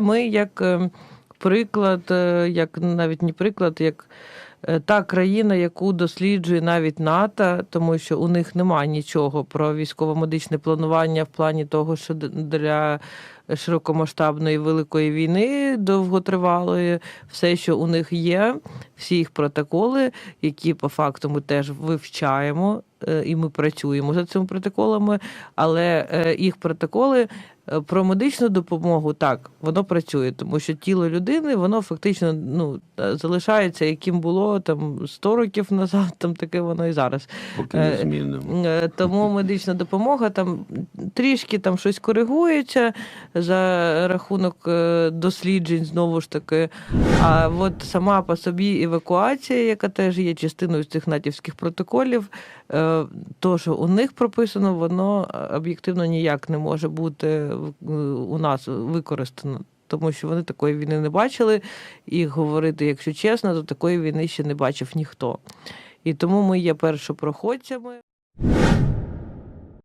Ми як е, приклад, е, як навіть не приклад, як е, та країна, яку досліджує навіть НАТО, тому що у них немає нічого про військово-медичне планування в плані того, що для широкомасштабної великої війни довготривалої, все, що у них є, всі їх протоколи, які по факту ми теж вивчаємо, і ми працюємо за цими протоколами, але е, їх протоколи е, про медичну допомогу так, воно працює, тому що тіло людини, воно фактично ну, е, залишається, яким було там 100 років назад, там таке воно і зараз. Поки Е, не змінимо. Е, Тому медична допомога там трішки там щось коригується за рахунок е, досліджень, знову ж таки. А от сама по собі евакуація, яка теж є частиною цих натівських протоколів, е, то, що у них прописано, воно е, об'єктивно ніяк не може бути у нас використано. Тому що вони такої війни не бачили, і говорити, якщо чесно, то такої війни ще не бачив ніхто. І тому ми є першопроходцями.